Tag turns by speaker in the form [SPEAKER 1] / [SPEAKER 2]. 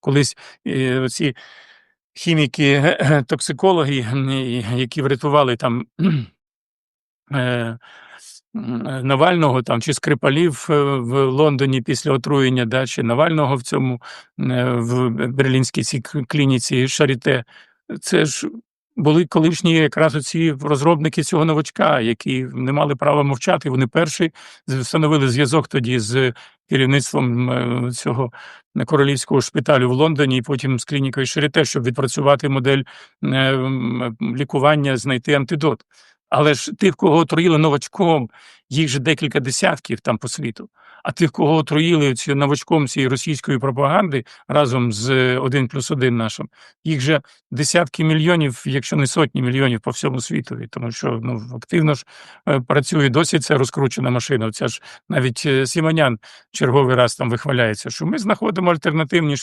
[SPEAKER 1] колись е, ці хіміки, токсикологи, які врятували там е, Навального там чи Скрипалів е, в Лондоні після отруєння, да, чи Навального в цьому е, в берлінській цій клініці Шаріте. Це ж були колишні якраз оці розробники цього новачка, які не мали права мовчати. Вони перші встановили зв'язок тоді з керівництвом е, цього королівського шпиталю в Лондоні, і потім з клінікою Шаріте, щоб відпрацювати модель е, лікування, знайти антидот. Але ж тих, кого отруїли новачком, їх же декілька десятків там по світу. А тих, кого отруїли ці новачком цієї російської пропаганди разом з один плюс один нашим, їх же десятки мільйонів, якщо не сотні мільйонів по всьому світові. Тому що ну активно ж е, працює досі ця розкручена машина. Оця ж навіть е, Сімонян черговий раз там вихваляється, що ми знаходимо альтернативні